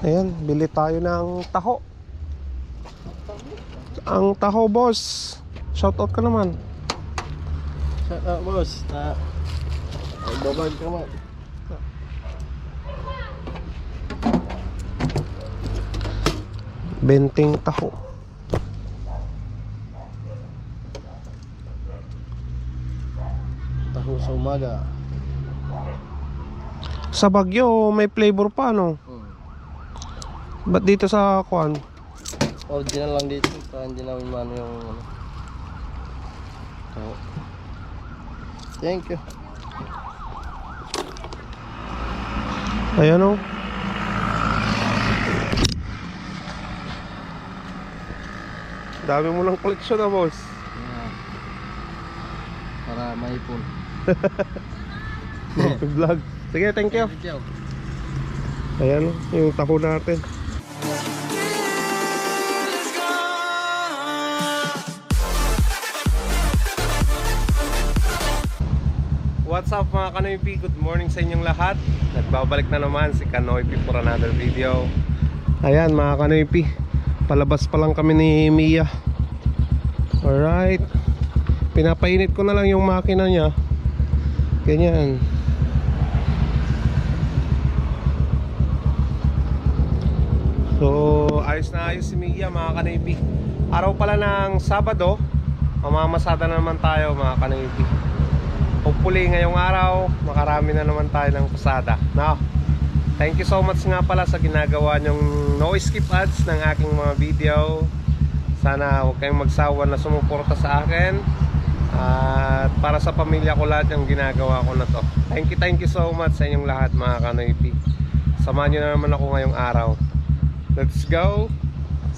Ayan, bili tayo ng taho. Ang taho, boss. Shoutout ka naman. Shout out boss. Na Babag ka man. Benting taho. Taho sa umaga. Sa Bagyo, may flavor pa, no? Ba't dito sa Kwan? Original lang dito. Para hindi namin mano yung ano. Taho. Thank you. Ayan, oh. Dami mo ng collection, ah, boss. Yeah. Para maipon. Vlog. Sige, thank you. Thank you. Ayan, oh, yung taho natin. What's up mga Kanoypi? Good morning sa inyong lahat. Nagbabalik na naman si Kanoypi for another video. Ayan mga Kanoypi. Palabas pa lang kami ni Mia. Alright. Pinapainit ko na lang yung makina niya. Ganyan. So, ayos na ayos si Mia mga Kanoypi. Araw pala ng Sabado. Mamamasada na naman tayo mga Kanoypi. Hopefully ngayong araw makarami na naman tayo ng pasada no? Thank you so much nga pala sa ginagawa nyong no skip ads ng aking mga video. Sana huwag kayong magsawa na sumuporta sa akin. At para sa pamilya ko lahat yung ginagawa ko na to. Thank you, thank you so much sa inyong lahat mga kanoypi Samahan nyo na naman ako ngayong araw. Let's go!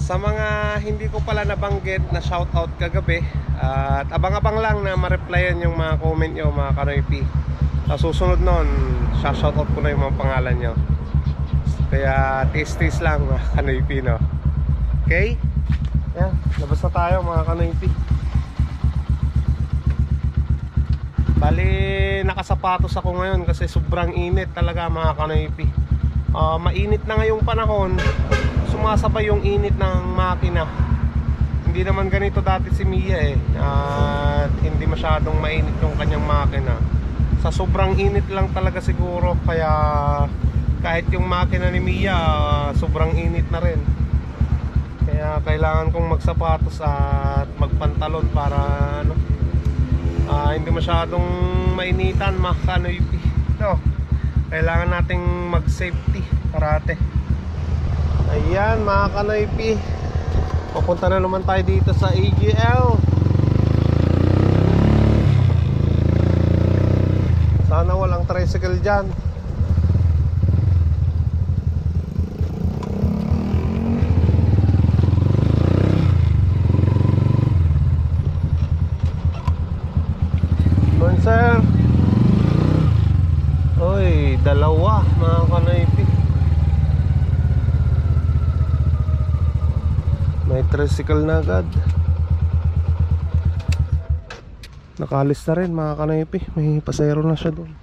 Sa mga hindi ko pala nabanggit na shoutout kagabi At abang-abang lang na ma-replyan yung mga comment nyo mga kanoypi Sa susunod nun, shoutout ko na yung mga pangalan nyo. Kaya taste-taste lang mga kanoypi no? Okay? Yan, labas na tayo mga kanoypi Bali, nakasapatos ako ngayon kasi sobrang init talaga mga kanoypi Ah, Mainit na ngayong panahon Sumasabay yung init ng makina. Hindi naman ganito dati si Mia eh At hindi masyadong mainit yung kanyang makina. Sa sobrang init lang talaga siguro Kaya kahit yung makina ni Mia Sobrang init na rin. Kaya kailangan kong magsapatos at magpantalon para ano ah, Hindi masyadong mainitan makanoypi Ito kailangan nating mag safety parate ayan mga kanoypi pupunta na naman tayo dito sa AGL sana walang tricycle dyan Morning sir Oy, dalawa mga kanoypi. May tricycle na agad. Nakalis na rin mga kanoypi. May pasayro na siya doon.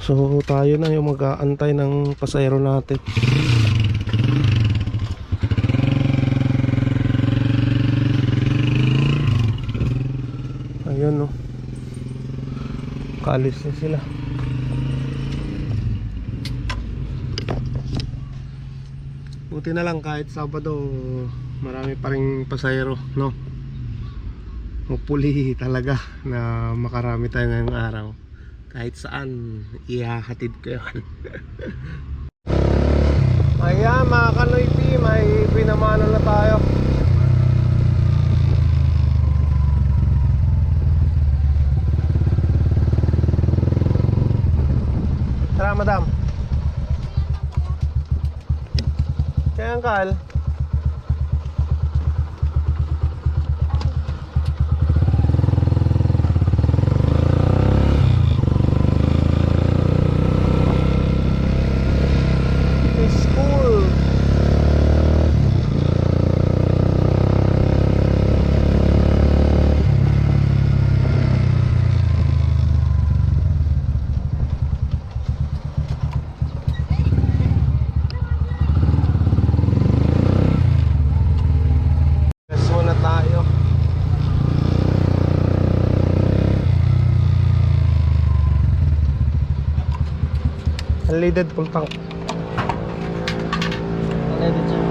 So tayo na yung mag-aantay ng pasayro natin. Ayun no. Kaalis na sila. Buti na lang kahit Sabado marami pa rin pasayro, no? Hopefully talaga na makarami tayo ngayong araw. Kahit saan, ihahatid ko yun. Ayan mga kanoypi, may pinamano na tayo. Tara, madam. Kaya Uncle. Unleaded full tank. Unleaded siya.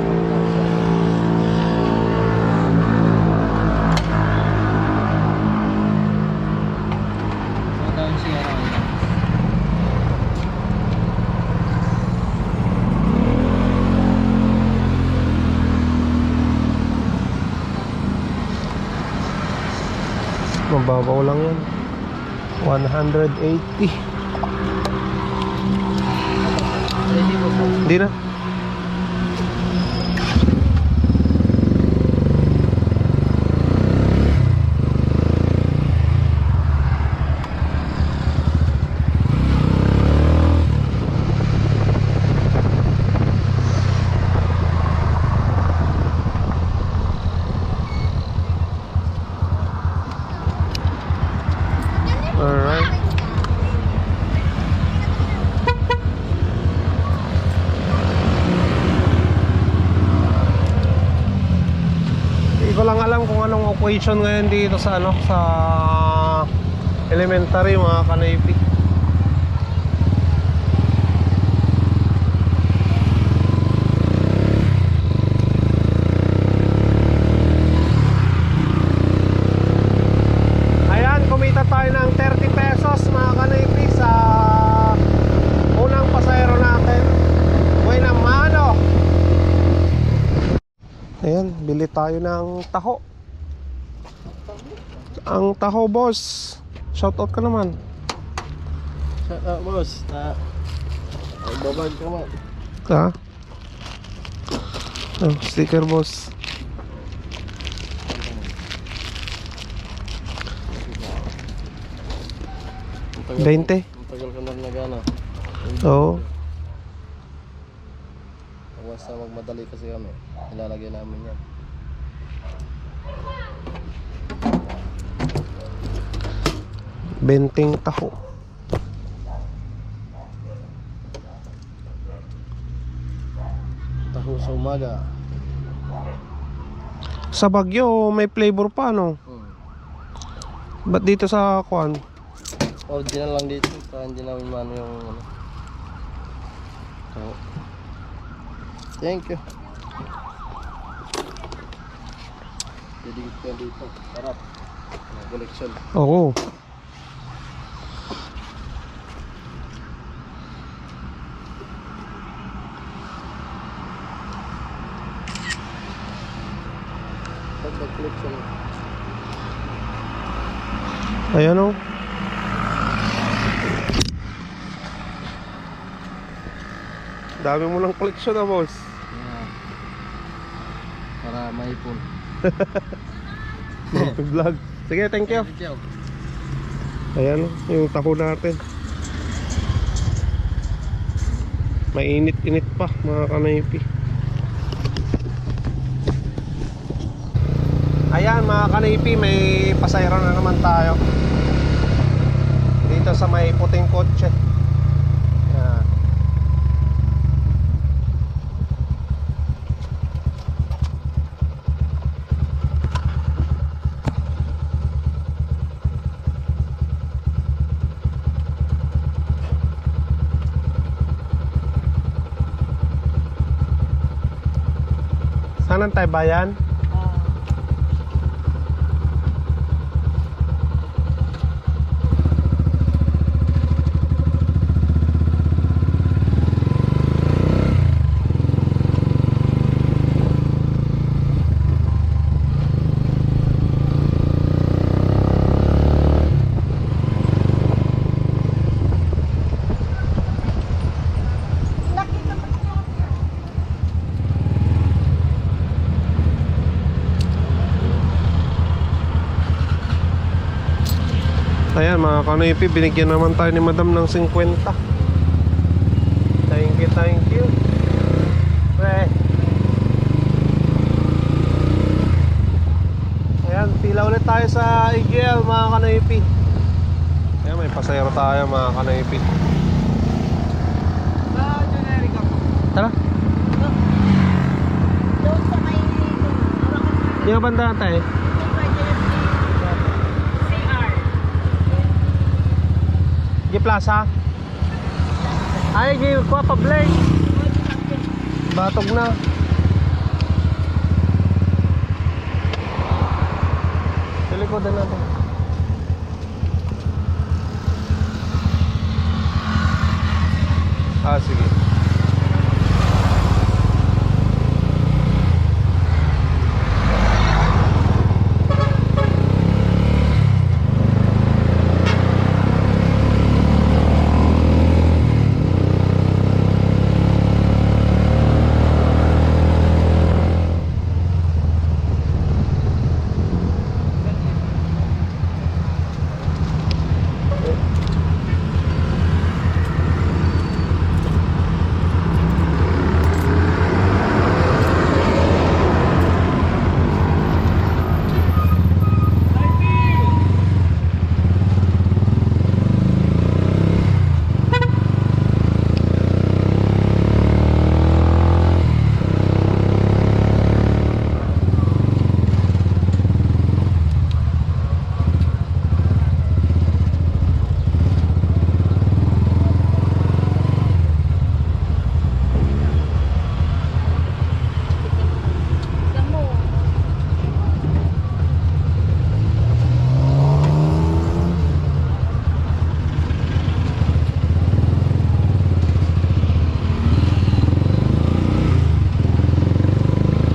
Mababaw lang yan. 180. Po po. Hindi na. Alright. Hindi ko lang alam kung equation ngayon dito sa ano sa elementary mga kanaypi. Kumita tayo ng 30 pesos mga kanaypi sa unang pasayro natin. Buena mano! Ayan, bili tayo ng taho. Ang taho, boss. Shoutout ka naman. Shout out boss. Ay babag ka man. Ha? Oh, sticker, boss. Ang tagal- 20. Ang tagal ka na nagana. Oo. Once na magmadali kasi kami, nilalagay namin yan. Benting taho. Taho sa umaga. Sa Bagyo, may flavor pa, no? Hmm. Ba't dito sa Kwan? Original lang dito, para hindi namin mano yung ano. Taho. Thank you. Didigit ko dito. Sarap. Collection. Oo. Pag collection. Ayan, oh. Dami mo ng collection na, boss. Yeah. Para maipon. Vlog. Sige, thank you. Thank you. Ayan, yung taho natin. Mainit-init pa, mga kanaypi. Ayan, mga kanaypi, may pasayro na naman tayo. Dito sa may puting kotse. Ayan. Saan ang tayo bayan? Kanoypi, binigyan naman tayo ni madam ng 50 Thank you, thank you. Pre. Ayan, pila ulit tayo sa IGL mga kanoypi Ayan, may pasayro tayo mga kanoypi generic ako. Tara, Doon sa may yung banda tayo G Plaza Ay, give ko pa Blake. Batog na. Sa likodan natin. Ah, sige. Damo.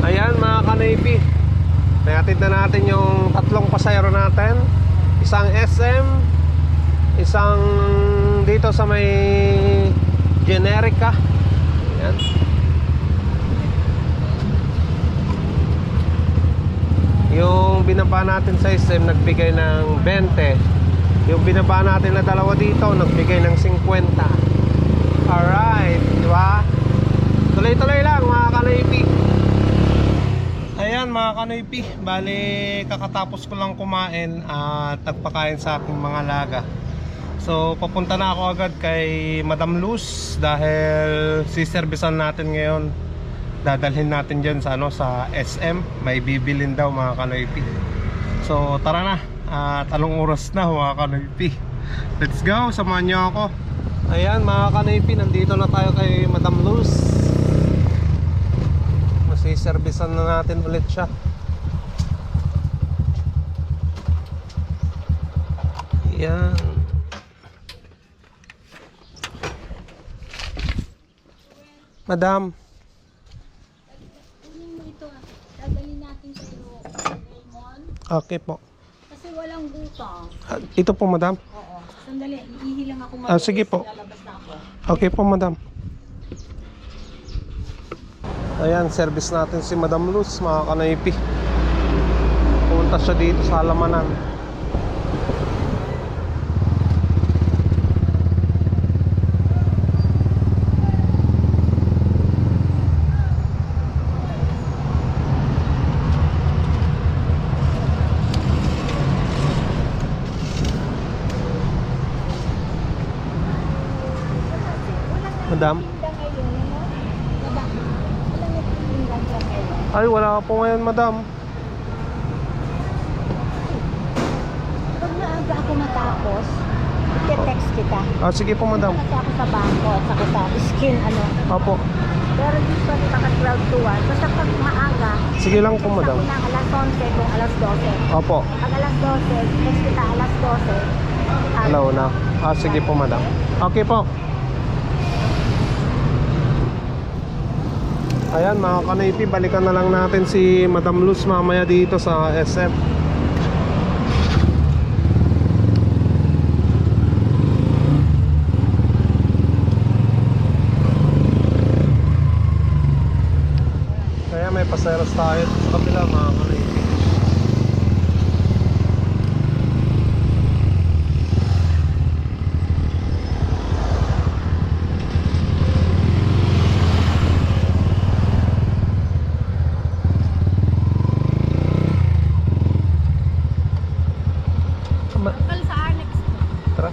Ayan mga ka-Navy Nagatid na natin yung tatlong pasayro natin Isang SM Isang dito sa may Generica Ayan. Yung binaba natin sa SM nagbigay ng 20 Yung binaba natin na dalawa dito nagbigay ng 50 Alright, di ba? Tuloy-tuloy lang mga ka-Navy Ayan mga kanoypi, bali kakatapos ko lang kumain at nagpakain sa aking mga laga. So papunta na ako agad kay Madam Luz dahil siservisan natin ngayon. Dadalhin natin dyan sa, ano, sa SM, may bibilin daw mga kanoypi. So tara na, at anong oras na mga kanoypi. Let's go, samahan nyo ako. Ayan mga kanoypi, nandito na tayo kay Madam Luz masiservisan na natin ulit siya yan madam Kunin mo ito. ah. Dadalhin natin sa iyo. Raymond. okay po Kasi walang butang. Ah, ito po madam Oo. Sandali. Iihi lang ako Ah, sige po. Lalabas na ako. okay po madam ayan service natin si madam Luz mga kanaypi pumunta siya dito sa halamanan Walang Madam? tinda ngayon. Ano? Madam. Walang tinda dyan ngayon. ay wala po ngayon madam Pag naaga ako matapos, ite-text kita. ah, sige po madam Kasi ako sa bangko at saka sa skin ano. opo Pero di pa naka 12 to 1. Basta pag maaga, sige lang po madam ako ng alas 11 kung alas 12. opo Pag alas 12, text kita alas 12. Hello na. Ah, sige po, madam. Okay po. Ayan, mga kanaypi, balikan na lang natin si Madam Luz mamaya dito sa SF. Kaya may paseros tayo sa kabila, mga kanaypi. Ma- Kal sa Arnex. Tara.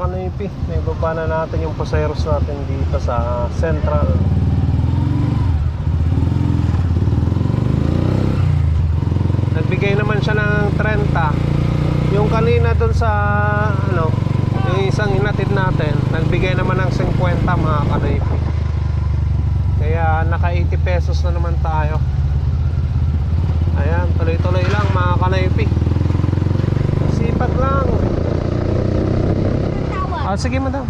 Kanoypi. May baba na natin yung paseros natin dito sa Central. Nagbigay naman siya ng 30. Yung kanina dun sa ano, yung isang inatid natin, nagbigay naman ng 50 mga Kanoypi. Kaya naka 80 pesos na naman tayo. Ayan, tuloy-tuloy lang mga Kanoypi. Sipat lang. Ah, sige madam.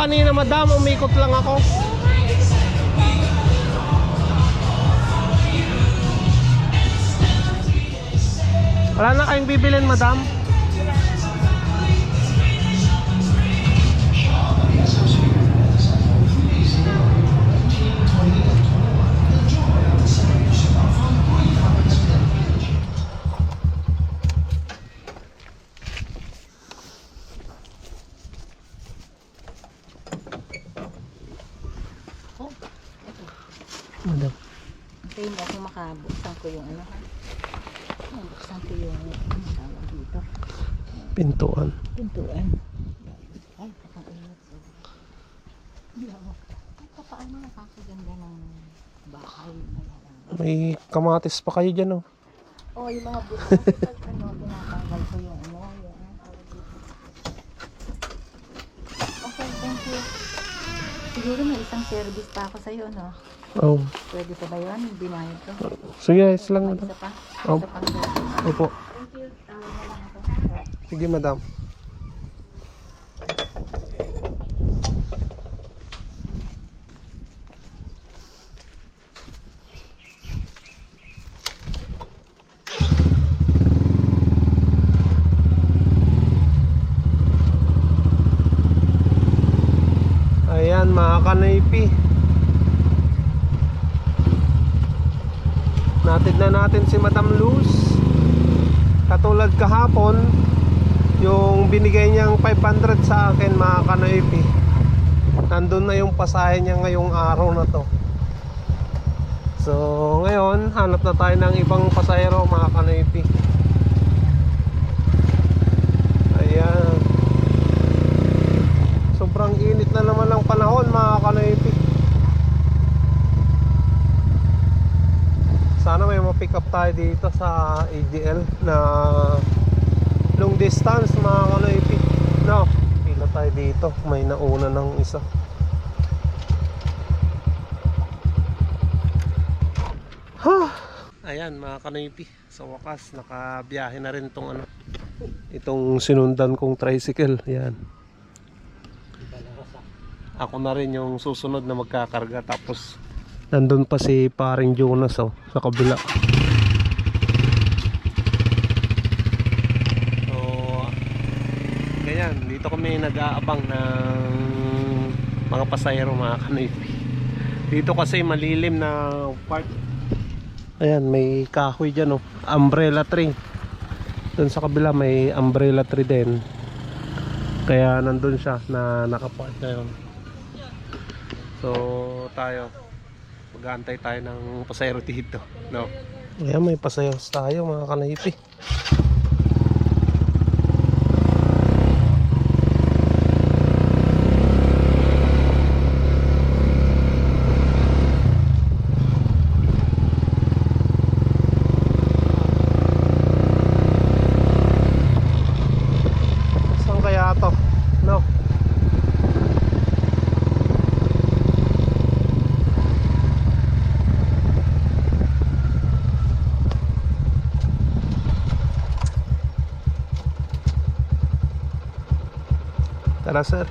Kanina, madam. Umikot lang ako. Wala na kayong bibilin, madam? Pintuan. Pintuan. Ay. Ay, paano nakakaganda ng bahay? May kamatis pa kayo dyan, oh. Oh, yung mga butas. Pag ano, tinatanggal ko yung ano. Yung ano tawag dito. Okay, thank you. Siguro may isang service pa ako sa'yo, no? Oh. Pwede pa ba yun? Binayad ko? Sige, ayos lang, madam. isa pa? Oh. Isa pang. Opo. Thank you. Tawag na lang ako. Sige, madam. Ayan mga kanaypi Natid na natin si Madam Luz Katulad kahapon Yung binigay niyang 500 sa akin mga kanaypi Nandun na yung pasahe niya ngayong araw na to. So ngayon hanap na tayo ng ibang pasahero mga kanaypi Ayan. Sobrang init na naman ng panahon mga kanaypi Sana may ma-pick up tayo dito sa AGL na long distance mga kanaypi No, pila tayo dito. May nauna ng isa. Ha! Ayan mga kanaypi Sa wakas nakabiyahe na rin tong ano Itong sinundan kong tricycle. Yan Ako na rin yung susunod na magkakarga. Tapos Nandun pa si paring Jonas oh, sa kabila So Ganyan Dito kami nag-aabang ng Mga pasayero mga kanaypi Dito kasi malilim na part Ayan, may kahoy dyan oh. Umbrella tree. Doon sa kabila may umbrella tree din. Kaya nandun siya na nakapark ngayon. So, tayo. Mag-aantay tayo ng pasayro dito. No? Ayan, may pasayros tayo mga kanaypi. barato. No? Tara sir.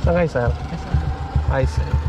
Saan kayo sir? Ay sir.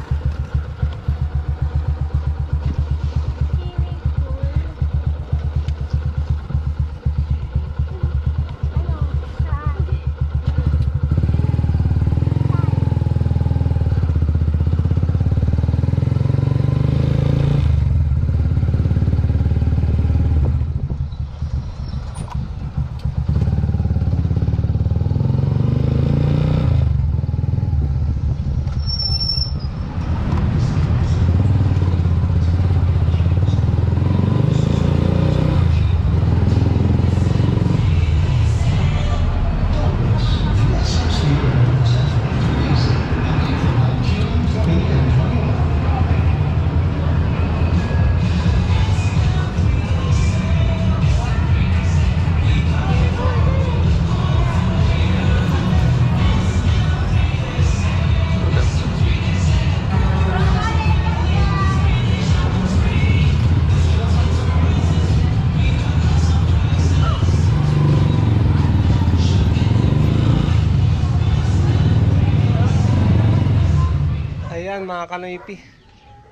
Kanoypi.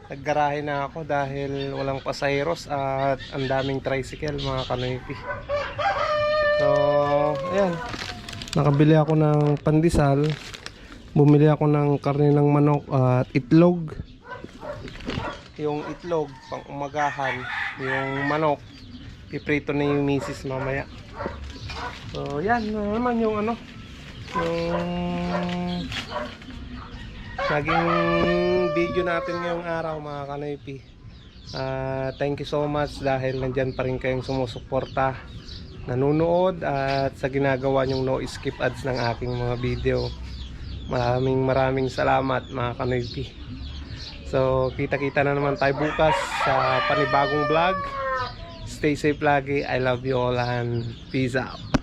Naggarahe na ako dahil walang pasaheros at ang daming tricycle mga kanoypi. So, ayan. Nakabili ako ng pandesal. Bumili ako ng karne ng manok at itlog. Yung itlog pang umagahan, yung manok piprito na yung misis mamaya. So, yan na naman yung ano, yung naging video natin ngayong araw mga kanoypi Ah, thank you so much dahil nandyan pa rin kayong sumusuporta nanonood at sa ginagawa nyong no skip ads ng aking mga video. Maraming maraming salamat mga kanoypi so kita kita na naman tayo bukas sa panibagong vlog. Stay safe lagi. I love you all and peace out